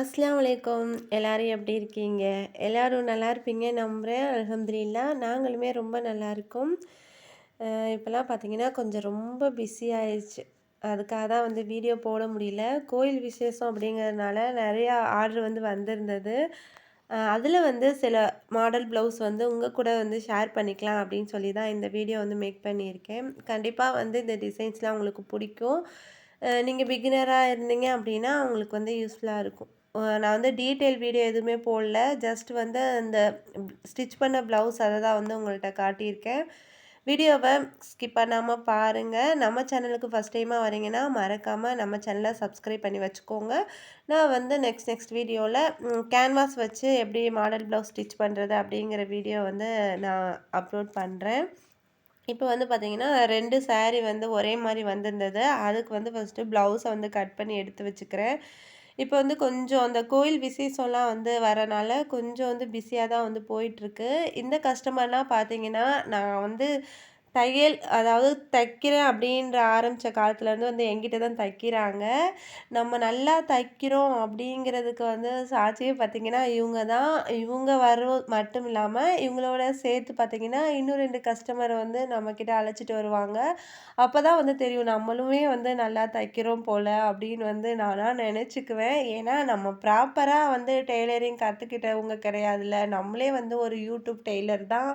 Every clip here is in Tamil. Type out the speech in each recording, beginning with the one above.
அஸ்லாம் வலைக்கம் எல்லோரும் எப்படி இருக்கீங்க? எல்லோரும் நல்லா இருப்பீங்க நம்புகிறேன் அலமதுல்லா நாங்களுமே ரொம்ப நல்லா இருக்கோம். இப்போலாம் பார்த்தீங்கன்னா கொஞ்சம் ரொம்ப பிஸி ஆயிடுச்சு. அதுக்காக தான் வந்து வீடியோ போட முடியல. கோயில் விசேஷம் அப்படிங்கிறதுனால நிறையா ஆர்டர் வந்து வந்திருந்தது. அதில் வந்து சில மாடல் ப்ளவுஸ் வந்து உங்கள் கூட வந்து ஷேர் பண்ணிக்கலாம் அப்படின்னு சொல்லி தான் இந்த வீடியோ வந்து மேக் பண்ணியிருக்கேன். கண்டிப்பாக வந்து இந்த டிசைன்ஸ்லாம் உங்களுக்கு பிடிக்கும். நீங்கள் பிகினராக இருந்தீங்க அப்படின்னா உங்களுக்கு வந்து யூஸ்ஃபுல்லாக இருக்கும். நான் வந்து டீட்டெயில் வீடியோ எதுவுமே போடல. ஜஸ்ட் வந்து அந்த ஸ்டிச் பண்ண ப்ளவுஸ் அதை தான் வந்து உங்கள்கிட்ட காட்டியிருக்கேன். வீடியோவை ஸ்கிப் பண்ணாமல் பாருங்கள் நம்ம சேனலுக்கு ஃபஸ்ட் டைமாக வரீங்கன்னா மறக்காமல் நம்ம சேனலை சப்ஸ்கிரைப் பண்ணி வச்சுக்கோங்க. நான் வந்து நெக்ஸ்ட் நெக்ஸ்ட் வீடியோவில் கேன்வாஸ் வச்சு எப்படி மாடல் ப்ளவுஸ் ஸ்டிச் பண்ணுறது அப்படிங்கிற வீடியோ வந்து நான் அப்லோட் பண்ணுறேன் இப்போ வந்து பார்த்திங்கன்னா ரெண்டு சாரீ வந்து ஒரே மாதிரி வந்திருந்தது. அதுக்கு வந்து ஃபஸ்ட்டு ப்ளவுஸை வந்து கட் பண்ணி எடுத்து வச்சுக்கிறேன். இப்போ வந்து கொஞ்சம் அந்த கோயில் விசேஷம்லாம் வந்து வரனால கொஞ்சம் வந்து பிஸியாக தான் வந்து போயிட்டுருக்கு. இந்த கஸ்டமர்லாம் பார்த்தீங்கன்னா நான் வந்து தையல் அதாவது தைக்கிறேன் அப்படின்ற ஆரம்பித்த காலத்துலேருந்து வந்து எங்கிட்ட தான் தைக்கிறாங்க. நம்ம நல்லா தைக்கிறோம் அப்படிங்கிறதுக்கு வந்து சாட்சியே பார்த்தீங்கன்னா இவங்க தான் இவங்க வரும் மட்டும் இல்லாமல் இவங்களோட சேர்த்து பார்த்தீங்கன்னா இன்னும் ரெண்டு கஸ்டமரை வந்து நம்மக்கிட்ட அழைச்சிட்டு வருவாங்க. அப்போ தான் வந்து தெரியும் நம்மளுமே வந்து நல்லா தைக்கிறோம் போல் அப்படின்னு வந்து நானாக நினச்சிக்குவேன். ஏன்னா நம்ம ப்ராப்பராக வந்து டெய்லரிங் கற்றுக்கிட்டவங்க கிடையாதுல்ல. நம்மளே வந்து ஒரு யூடியூப் டெய்லர் தான்.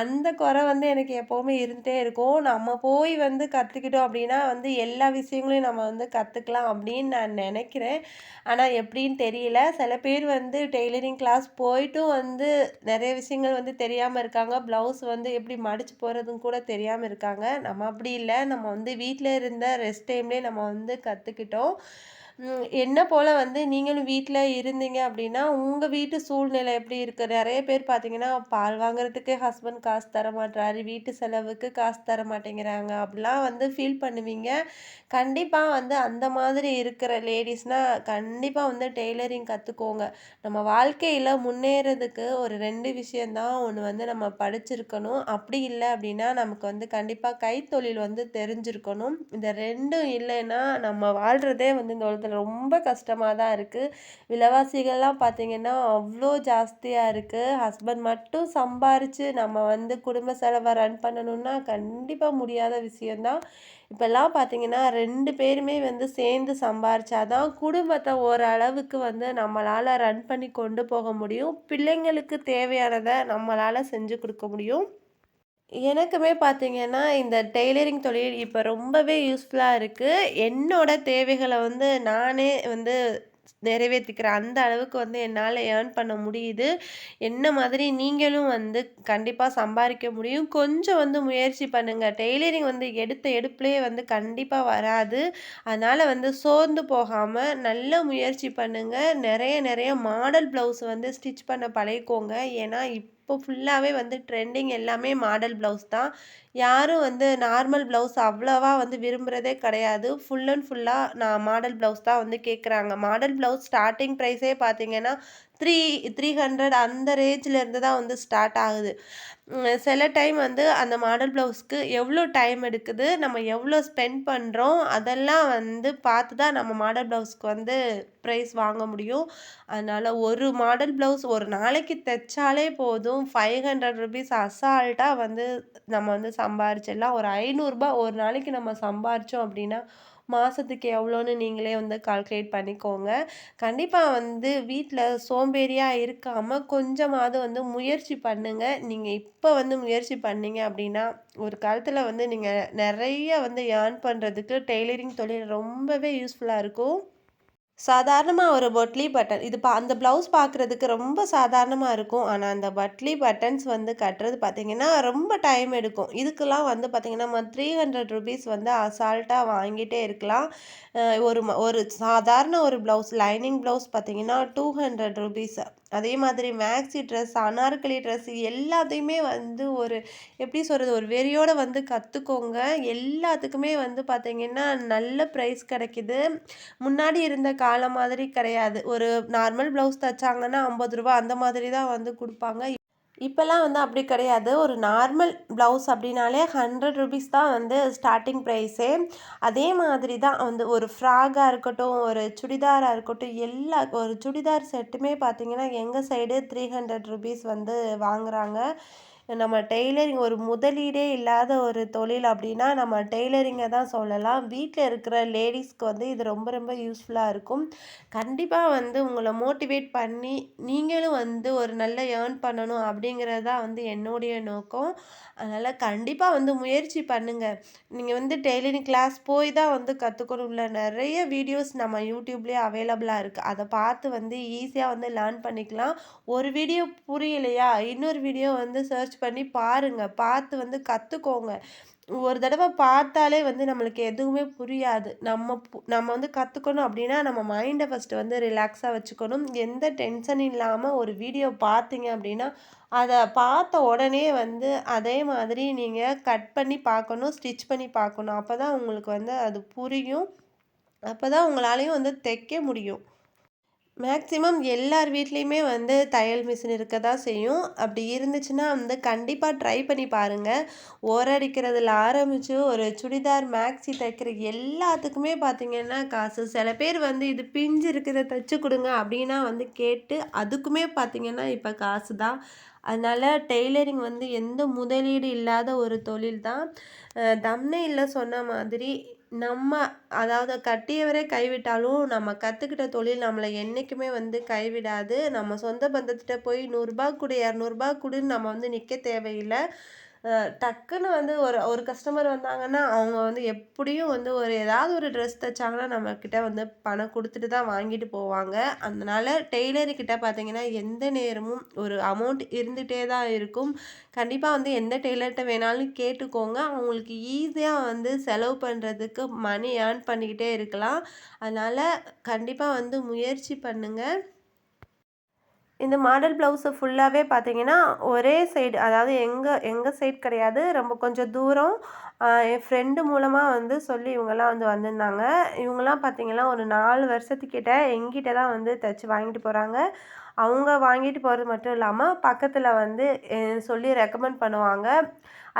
அந்த குறை வந்து எனக்கு எப்போவுமே இருந்துகிட்டே இருக்கும். நம்ம போய் வந்து கற்றுக்கிட்டோம் அப்படின்னா வந்து எல்லா விஷயங்களையும் நம்ம வந்து கற்றுக்கலாம் அப்படின்னு நான் நினைக்கிறேன். ஆனால் எப்படின்னு தெரியல. சில பேர் வந்து டெய்லரிங் கிளாஸ் போயிட்டும் வந்து நிறைய விஷயங்கள் வந்து தெரியாமல் இருக்காங்க. ப்ளவுஸ் வந்து எப்படி மடித்து போகிறதுன்னு கூட தெரியாமல் இருக்காங்க. நம்ம அப்படி இல்லை. நம்ம வந்து வீட்டில் இருந்த ரெஸ்ட் டைம்லேயே நம்ம வந்து கற்றுக்கிட்டோம் என்ன போல் வந்து நீங்களும் வீட்டில் இருந்தீங்க அப்படின்னா உங்கள் வீட்டு சூழ்நிலை எப்படி இருக்குது நிறைய பேர் பார்த்தீங்கன்னா பால் வாங்குறதுக்கு ஹஸ்பண்ட் காசு தர மாட்டாரு வீட்டு செலவுக்கு காசு தர மாட்டேங்கிறாங்க. அப்படிலாம் வந்து ஃபீல் பண்ணுவீங்க. கண்டிப்பாக வந்து அந்த மாதிரி இருக்கிற லேடிஸ்னால் கண்டிப்பாக வந்து டெய்லரிங் கற்றுக்கோங்க நம்ம வாழ்க்கையில் முன்னேறதுக்கு ஒரு ரெண்டு விஷயந்தான் ஒன்று வந்து நம்ம படிச்சிருக்கணும். அப்படி இல்லை அப்படின்னா நமக்கு வந்து கண்டிப்பாக கைத்தொழில் வந்து தெரிஞ்சிருக்கணும். இந்த ரெண்டும் இல்லைன்னா நம்ம வாழ்கிறதே வந்து இந்த உலகத்தில் ரொம்ப கஷ்டமாக தான் இருக்குது விலைவாசிகள்லாம் பார்த்திங்கன்னா அவ்வளோ ஜாஸ்தியாக இருக்குது ஹஸ்பண்ட் மட்டும் சம்பாரித்து நம்ம வந்து குடும்ப செலவை ரன் பண்ணணும்னா கண்டிப்பாக முடியாத விஷயந்தான் இப்போல்லாம் பார்த்தீங்கன்னா ரெண்டு பேருமே வந்து சேர்ந்து சம்பாரிச்சாதான் குடும்பத்தை ஓரளவுக்கு வந்து நம்மளால் ரன் பண்ணி கொண்டு போக முடியும். பிள்ளைங்களுக்கு தேவையானதை நம்மளால் செஞ்சு கொடுக்க முடியும். எனக்குமே பார்த்தீங்கன்னா இந்த டெய்லரிங் தொழில் இப்போ ரொம்பவே யூஸ்ஃபுல்லாக இருக்குது என்னோட தேவைகளை வந்து நானே வந்து நிறைவேற்றிக்கிறேன் அந்த அளவுக்கு வந்து என்னால் ஏர்ன் பண்ண முடியுது. என்ன மாதிரி நீங்களும் வந்து கண்டிப்பாக சம்பாதிக்க முடியும். கொஞ்சம் வந்து முயற்சி பண்ணுங்கள் டெய்லரிங் வந்து எடுத்த எடுப்புலேயே வந்து கண்டிப்பாக வராது. அதனால் வந்து சோர்ந்து போகாமல் நல்ல முயற்சி பண்ணுங்கள் நிறைய நிறைய மாடல் ப்ளவுஸ் வந்து ஸ்டிச் பண்ண பழகிக்கோங்க. ஏன்னா இப்போ ஃபுல்லாகவே வந்து ட்ரெண்டிங் எல்லாமே மாடல் ப்ளவுஸ் தான். யாரும் வந்து நார்மல் ப்ளவுஸ் அவ்வளோவா வந்து விரும்புகிறதே கிடையாது. ஃபுல் அண்ட் ஃபுல்லாக நான் மாடல் ப்ளவுஸ் தான் வந்து கேட்குறாங்க மாடல் ப்ளவுஸ் ஸ்டார்டிங் ப்ரைஸே பார்த்தீங்கன்னா த்ரீ த்ரீ ஹண்ட்ரட் அந்த ரேஞ்சிலேருந்து தான் வந்து ஸ்டார்ட் ஆகுது. சில டைம் வந்து அந்த மாடல் ப்ளவுஸ்க்கு எவ்வளோ டைம் எடுக்குது நம்ம எவ்வளோ ஸ்பெண்ட் பண்ணுறோம் அதெல்லாம் வந்து பார்த்து தான் நம்ம மாடல் ப்ளவுஸ்க்கு வந்து ப்ரைஸ் வாங்க முடியும். அதனால் ஒரு மாடல் ப்ளவுஸ் ஒரு நாளைக்கு தைச்சாலே போதும். ஃபைவ் ஹண்ட்ரட் ருபீஸ் அசால்ட்டாக வந்து நம்ம வந்து சம்பாரிச்சிடலாம். ஒரு ஐநூறுரூபா ஒரு நாளைக்கு நம்ம சம்பாரித்தோம் அப்படின்னா மாதத்துக்கு எவ்வளோன்னு நீங்களே வந்து கால்குலேட் பண்ணிக்கோங்க. கண்டிப்பாக வந்து வீட்டில் சோம்பேறியாக இருக்காமல் கொஞ்சமாவது வந்து முயற்சி பண்ணுங்கள் நீங்கள் இப்போ வந்து முயற்சி பண்ணீங்க அப்படின்னா ஒரு காலத்தில் வந்து நீங்கள் நிறைய வந்து ஏர்ன் பண்ணுறதுக்கு டெய்லரிங் தொழில் ரொம்பவே யூஸ்ஃபுல்லாக இருக்கும். சாதாரணமாக ஒரு பொட்லி பட்டன் இது பா அந்த ப்ளவுஸ் பார்க்குறதுக்கு ரொம்ப சாதாரணமாக இருக்கும். ஆனால் அந்த பட்லி பட்டன்ஸ் வந்து கட்டுறது பார்த்திங்கன்னா ரொம்ப டைம் எடுக்கும். இதுக்கெல்லாம் வந்து பார்த்திங்கன்னா நம்ம த்ரீ ஹண்ட்ரட் ருபீஸ் வந்து அசால்ட்டாக வாங்கிட்டே இருக்கலாம். ஒரு ஒரு சாதாரண ஒரு ப்ளவுஸ் லைனிங் ப்ளவுஸ் பார்த்தீங்கன்னா டூ ஹண்ட்ரட் ருபீஸ் அதே மாதிரி மேக்ஸி ட்ரெஸ் அனார்கலி ட்ரெஸ் எல்லாத்தையுமே வந்து ஒரு எப்படி சொல்கிறது ஒரு வெறியோடு வந்து கற்றுக்கோங்க எல்லாத்துக்குமே வந்து பார்த்திங்கன்னா நல்ல ப்ரைஸ் கிடைக்கிது. முன்னாடி இருந்த காலம் மாதிரி கிடையாது. ஒரு நார்மல் ப்ளவுஸ் தைச்சாங்கன்னா ஐம்பது ரூபா அந்த மாதிரி தான் வந்து கொடுப்பாங்க. இப்போல்லாம் வந்து அப்படி கிடையாது. ஒரு நார்மல் ப்ளவுஸ் அப்படின்னாலே ஹண்ட்ரட் ருபீஸ் தான் வந்து ஸ்டார்டிங் ப்ரைஸே அதே மாதிரி தான் வந்து ஒரு ஃப்ராகாக இருக்கட்டும் ஒரு சுடிதாராக இருக்கட்டும் எல்லா ஒரு சுடிதார் செட்டுமே பார்த்தீங்கன்னா எங்கள் சைடு த்ரீ ஹண்ட்ரட் ருபீஸ் வந்து வாங்குகிறாங்க நம்ம டெய்லரிங் ஒரு முதலீடே இல்லாத ஒரு தொழில் அப்படின்னா நம்ம டெய்லரிங்கை தான் சொல்லலாம். வீட்டில் இருக்கிற லேடிஸ்க்கு வந்து இது ரொம்ப ரொம்ப யூஸ்ஃபுல்லாக இருக்கும். கண்டிப்பாக வந்து உங்களை மோட்டிவேட் பண்ணி நீங்களும் வந்து ஒரு நல்ல ஏர்ன் பண்ணணும் அப்படிங்கிறது தான் வந்து என்னுடைய நோக்கம். அதனால் கண்டிப்பாக வந்து முயற்சி பண்ணுங்கள் நீங்கள் வந்து டெய்லரிங் கிளாஸ் போய் தான் வந்து கற்றுக்கணும் உள்ள நிறைய வீடியோஸ் நம்ம யூடியூப்லேயே அவைலபிளாக இருக்குது அதை பார்த்து வந்து ஈஸியாக வந்து லேர்ன் பண்ணிக்கலாம். ஒரு வீடியோ புரியலையா? இன்னொரு வீடியோ வந்து சர்ச் பண்ணி பாருங்கள் பார்த்து வந்து கற்றுக்கோங்க ஒரு தடவை பார்த்தாலே வந்து நம்மளுக்கு எதுவுமே புரியாது. நம்ம நம்ம வந்து கற்றுக்கணும் அப்படின்னா நம்ம மைண்டை ஃபஸ்ட்டு வந்து ரிலாக்ஸாக வச்சுக்கணும். எந்த டென்ஷன் இல்லாமல் ஒரு வீடியோ பார்த்தீங்க அப்படின்னா அதை பார்த்த உடனே வந்து அதே மாதிரி நீங்கள் கட் பண்ணி பார்க்கணும் ஸ்டிச் பண்ணி பார்க்கணும். அப்போ தான் உங்களுக்கு வந்து அது புரியும். அப்போ தான் உங்களாலையும் வந்து தைக்க முடியும். மேக்ஸிமம் எல்லார் வீட்லேயுமே வந்து தையல் மிஷின் இருக்க தான் செய்யும். அப்படி இருந்துச்சுன்னா வந்து கண்டிப்பாக ட்ரை பண்ணி பாருங்கள் ஓரடிக்கிறதுல ஆரம்பித்து ஒரு சுடிதார் மேக்ஸி தைக்கிற எல்லாத்துக்குமே பார்த்திங்கன்னா காசு. சில பேர் வந்து இது பிஞ்சு இருக்கிறத தைச்சி கொடுங்க அப்படின்னா வந்து கேட்டு அதுக்குமே பார்த்திங்கன்னா இப்போ காசு தான் அதனால் டெய்லரிங் வந்து எந்த முதலீடு இல்லாத ஒரு தொழில் தான் தம்னையில் சொன்ன மாதிரி நம்ம அதாவது கட்டியவரே கைவிட்டாலும் நம்ம கற்றுக்கிட்ட தொழில் நம்மளை என்றைக்குமே வந்து கைவிடாது. நம்ம சொந்த பந்தத்திட்ட போய் நூறுரூபா கொடு இரநூறுபா கொடுன்னு நம்ம வந்து நிற்க தேவையில்லை. டக்குன்னு வந்து ஒரு ஒரு கஸ்டமர் வந்தாங்கன்னா அவங்க வந்து எப்படியும் வந்து ஒரு ஏதாவது ஒரு ட்ரெஸ் தைச்சாங்கன்னா நம்மக்கிட்ட வந்து பணம் கொடுத்துட்டு தான் வாங்கிட்டு போவாங்க. அதனால் டெய்லர்கிட்ட பார்த்தீங்கன்னா எந்த நேரமும் ஒரு அமௌண்ட் இருந்துகிட்டே தான் இருக்கும். கண்டிப்பாக வந்து எந்த டெய்லர்கிட்ட வேணாலும் கேட்டுக்கோங்க. அவங்களுக்கு ஈஸியாக வந்து செலவு பண்ணுறதுக்கு மணி ஏர்ன் பண்ணிக்கிட்டே இருக்கலாம். அதனால் கண்டிப்பாக வந்து முயற்சி பண்ணுங்கள் இந்த மாடல் ப்ளவுஸு ஃபுல்லாகவே பார்த்தீங்கன்னா ஒரே சைடு அதாவது எங்கள் எங்கள் சைடு கிடையாது. ரொம்ப கொஞ்சம் தூரம் என் ஃப்ரெண்டு மூலமாக வந்து சொல்லி இவங்கெல்லாம் வந்து வந்திருந்தாங்க. இவங்கெல்லாம் பார்த்தீங்கன்னா ஒரு நாலு வருஷத்துக்கிட்ட எங்கிட்ட தான் வந்து தைச்சி வாங்கிட்டு போகிறாங்க அவங்க வாங்கிட்டு போகிறது மட்டும் இல்லாமல் பக்கத்தில் வந்து சொல்லி ரெக்கமெண்ட் பண்ணுவாங்க.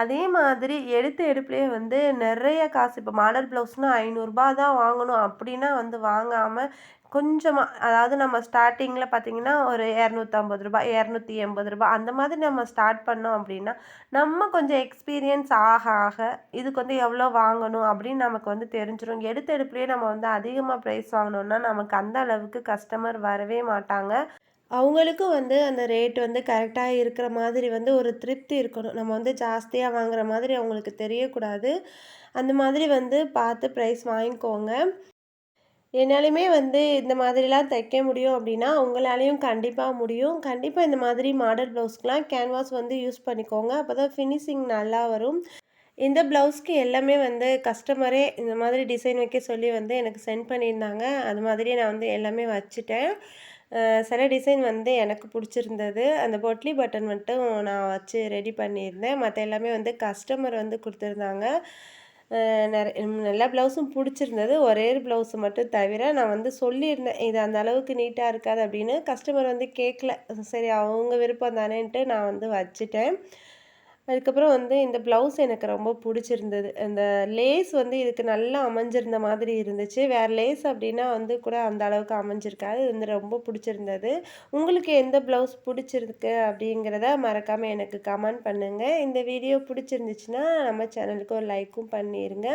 அதே மாதிரி எடுத்த எடுப்புலேயே வந்து நிறைய காசு இப்போ மாடல் ப்ளவுஸ்னால் ஐநூறுரூபா தான் வாங்கணும் அப்படின்னா வந்து வாங்காமல் கொஞ்சமாக அதாவது நம்ம ஸ்டார்டிங்கில் பார்த்திங்கன்னா ஒரு இரநூத்தம்பது ரூபாய் இரநூத்தி எண்பது ரூபாய் அந்த மாதிரி நம்ம ஸ்டார்ட் பண்ணோம் அப்படின்னா நம்ம கொஞ்சம் எக்ஸ்பீரியன்ஸ் ஆக ஆக இதுக்கு வந்து எவ்வளோ வாங்கணும் அப்படின்னு நமக்கு வந்து தெரிஞ்சிடும் எடுத்த எடுப்புலேயே நம்ம வந்து அதிகமாக ப்ரைஸ் வாங்கினோம்னா நமக்கு அந்த அளவுக்கு கஸ்டமர் வரவே மாட்டாங்க. அவங்களுக்கும் வந்து அந்த ரேட் வந்து கரெக்டாக இருக்கிற மாதிரி வந்து ஒரு திருப்தி இருக்கணும். நம்ம வந்து ஜாஸ்தியாக வாங்குற மாதிரி அவங்களுக்கு தெரியக்கூடாது. அந்த மாதிரி வந்து பார்த்து ப்ரைஸ் வாங்கிக்கோங்க. என்னாலையுமே வந்து இந்த மாதிரிலாம் தைக்க முடியும் அப்படின்னா உங்களாலேயும் கண்டிப்பாக முடியும். கண்டிப்பாக இந்த மாதிரி மாடல் ப்ளவுஸ்க்கெலாம் கேன்வாஸ் வந்து யூஸ் பண்ணிக்கோங்க. அப்போ தான் ஃபினிஷிங் நல்லா வரும். இந்த ப்ளவுஸ்க்கு எல்லாமே வந்து கஸ்டமரே இந்த மாதிரி டிசைன் வைக்க சொல்லி வந்து எனக்கு சென்ட் பண்ணியிருந்தாங்க. அது மாதிரி நான் வந்து எல்லாமே வச்சுட்டேன். சில டிசைன் வந்து எனக்கு பிடிச்சிருந்தது. அந்த பொட்லி பட்டன் மட்டும் நான் வச்சு ரெடி பண்ணியிருந்தேன். மற்ற எல்லாமே வந்து கஸ்டமர் வந்து கொடுத்துருந்தாங்க. நிறைய எல்லா ப்ளவுஸும் பிடிச்சிருந்தது. ஒரே ப்ளவுஸு மட்டும் தவிர நான் வந்து சொல்லியிருந்தேன் இது அந்த அளவுக்கு நீட்டாக இருக்காது அப்படின்னு. கஸ்டமர் வந்து கேட்கல. சரி அவங்க விருப்பம் தானேன்ட்டு நான் வந்து வச்சுட்டேன். அதுக்கப்புறம் வந்து இந்த ப்ளவுஸ் எனக்கு ரொம்ப பிடிச்சிருந்தது. அந்த லேஸ் வந்து இதுக்கு நல்லா அமைஞ்சிருந்த மாதிரி இருந்துச்சு. வேறு லேஸ் அப்படின்னா வந்து கூட அந்த அளவுக்கு அமைஞ்சிருக்காது. இது வந்து ரொம்ப பிடிச்சிருந்தது. உங்களுக்கு எந்த ப்ளவுஸ் பிடிச்சிருக்கு அப்படிங்கிறத மறக்காமல் எனக்கு கமெண்ட் பண்ணுங்கள் இந்த வீடியோ பிடிச்சிருந்துச்சுன்னா நம்ம சேனலுக்கு ஒரு லைக்கும் பண்ணிடுங்க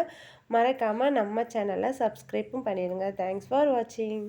மறக்காமல் நம்ம சேனலை சப்ஸ்கிரைப்பும் பண்ணிடுங்க தேங்க்ஸ் ஃபார் வாட்சிங்